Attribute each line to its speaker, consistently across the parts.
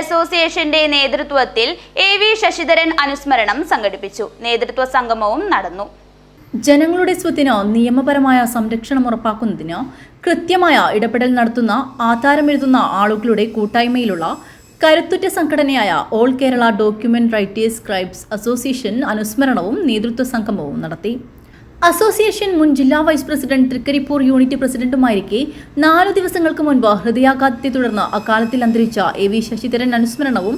Speaker 1: അസോസിയേഷന്റെ നേതൃത്വത്തിൽ A V Sasidharan അനുസ്മരണം സംഘടിപ്പിച്ചു. നേതൃത്വ സംഗമവും നടന്നു.
Speaker 2: ജനങ്ങളുടെ സ്വത്തിന് നിയമപരമായ സംരക്ഷണം ഉറപ്പാക്കുന്നതിന് കൃത്യമായ ഇടപെടൽ നടത്തുന്ന ആധാരമെഴുതുന്ന ആളുകളുടെ കൂട്ടായ്മയിലുള്ള കരുത്തുറ്റ സംഘടനയായ all Kerala document writers scribes association അനുസ്മരണവും നേതൃത്വ സംഗമവും നടത്തി. അസോസിയേഷൻ മുൻ ജില്ലാ വൈസ് പ്രസിഡന്റ് തൃക്കരിപ്പൂർ യൂണിറ്റ് പ്രസിഡന്റുമായിരിക്കെ നാലു ദിവസങ്ങൾക്ക് മുൻപ് ഹൃദയാഘാതത്തെ തുടർന്ന് അക്കാലത്തിൽ അന്തരിച്ച എ വി ശശിധരൻ അനുസ്മരണവും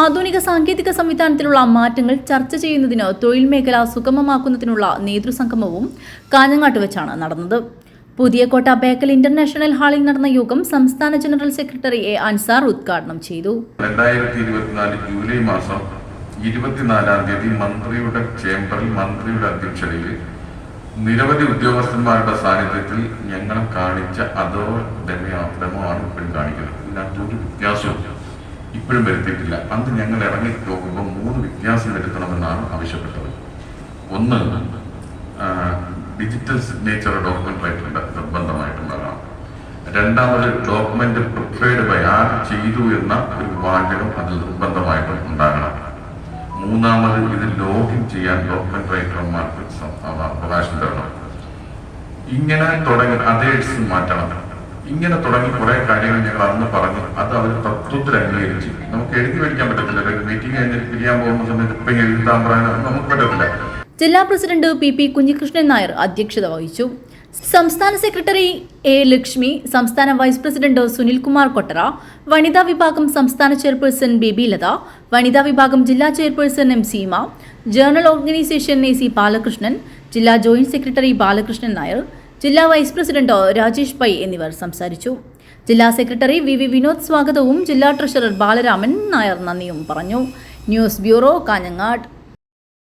Speaker 2: ആധുനിക സാങ്കേതിക സംവിധാനത്തിലുള്ള മാറ്റങ്ങൾ ചർച്ച ചെയ്യുന്നതിന് തൊഴിൽ മേഖല സുഗമമാക്കുന്നതിനുള്ള നേതൃസംഗമവും കാഞ്ഞങ്ങാട്ട് വെച്ചാണ് നടന്നത്. പുതിയകോട്ട ബേക്കൽ ഇന്റർനാഷണൽ ഹാളിൽ നടന്ന യോഗം സംസ്ഥാന ജനറൽ സെക്രട്ടറി എ അൻസാർ ഉദ്ഘാടനം ചെയ്തു.
Speaker 3: രണ്ടായിരത്തി ഇരുപത്തിനാല് ജൂലൈ മാസം ഇരുപത്തിനാലാം തീയതി മന്ത്രിയുടെ ചേംബറിൽ മന്ത്രിയുടെ അധ്യക്ഷതയിൽ നിരവധി ഉദ്യോഗസ്ഥന്മാരുടെ സാന്നിധ്യത്തിൽ ഞങ്ങൾ കാണിച്ച അതോ ഡെമോ ആണ് ഇപ്പോഴും കാണിക്കുന്നത്. ഇതിനകത്ത് ഒരു വ്യത്യാസവും ഇപ്പോഴും വരുത്തിയിട്ടില്ല. അന്ന് ഞങ്ങൾ ഇറങ്ങി നോക്കുമ്പോൾ മൂന്ന് വ്യത്യാസം വരുത്തണമെന്നാണ് ആവശ്യപ്പെട്ടത്. ഒന്ന് ഡിജിറ്റൽ സിഗ്നേച്ചർ ഡോക്യുമെന്റ് ആയിട്ടുണ്ട് നിർബന്ധമായിട്ടുള്ളതാണ്. രണ്ടാമത് ഡോക്യുമെന്റ് പ്രിപ്പയർഡ് ബൈ ആർ ചെയ്തു എന്ന ഒരു വാചകം അതിൽ നിർബന്ധമായിട്ടും ഉണ്ടാകണം. മൂന്നാമത് ഇത് ലോഗിൻ ചെയ്യാൻ ഡോക്യുമെന്റ് റൈറ്റർമാർക്ക് അവകാശം തരണം. ഇങ്ങനെ തുടങ്ങി അതേഴ്സ് മാറ്റണം. ഇങ്ങനെ തുടങ്ങി കുറെ കാര്യങ്ങൾ ഞങ്ങൾ അന്ന് പറഞ്ഞു. അത് അവർ തത്വത്തിൽ അംഗീകരിച്ചു. നമുക്ക് എഴുതി മേടിക്കാൻ പറ്റത്തില്ല. മീറ്റിംഗ് കഴിഞ്ഞ് പിരിയാൻ പോകുന്ന സമയത്ത് ഇപ്പം എഴുതാൻ പറയാൻ നമുക്ക് പറ്റത്തില്ല.
Speaker 2: ജില്ലാ president P P Kunhikrishnan Nair അധ്യക്ഷത വഹിച്ചു. സംസ്ഥാന സെക്രട്ടറി എ ലക്ഷ്മി സംസ്ഥാന വൈസ് പ്രസിഡന്റ് സുനിൽകുമാർ കൊട്ടറ വനിതാ വിഭാഗം സംസ്ഥാന ചെയർപേഴ്സൺ ബേബി ലത വനിതാ വിഭാഗം ജില്ലാ chairperson M Seema journal organisation A C Balakrishnan ജില്ലാ ജോയിന്റ് സെക്രട്ടറി ബാലകൃഷ്ണൻ നായർ ജില്ലാ വൈസ് പ്രസിഡന്റ് രാജേഷ് പൈ എന്നിവർ സംസാരിച്ചു. ജില്ലാ സെക്രട്ടറി വി വി വിനോദ് സ്വാഗതവും ജില്ലാ ട്രഷറർ ബാലരാമൻ നായർ നന്ദിയും പറഞ്ഞു. News bureau Kanhangad.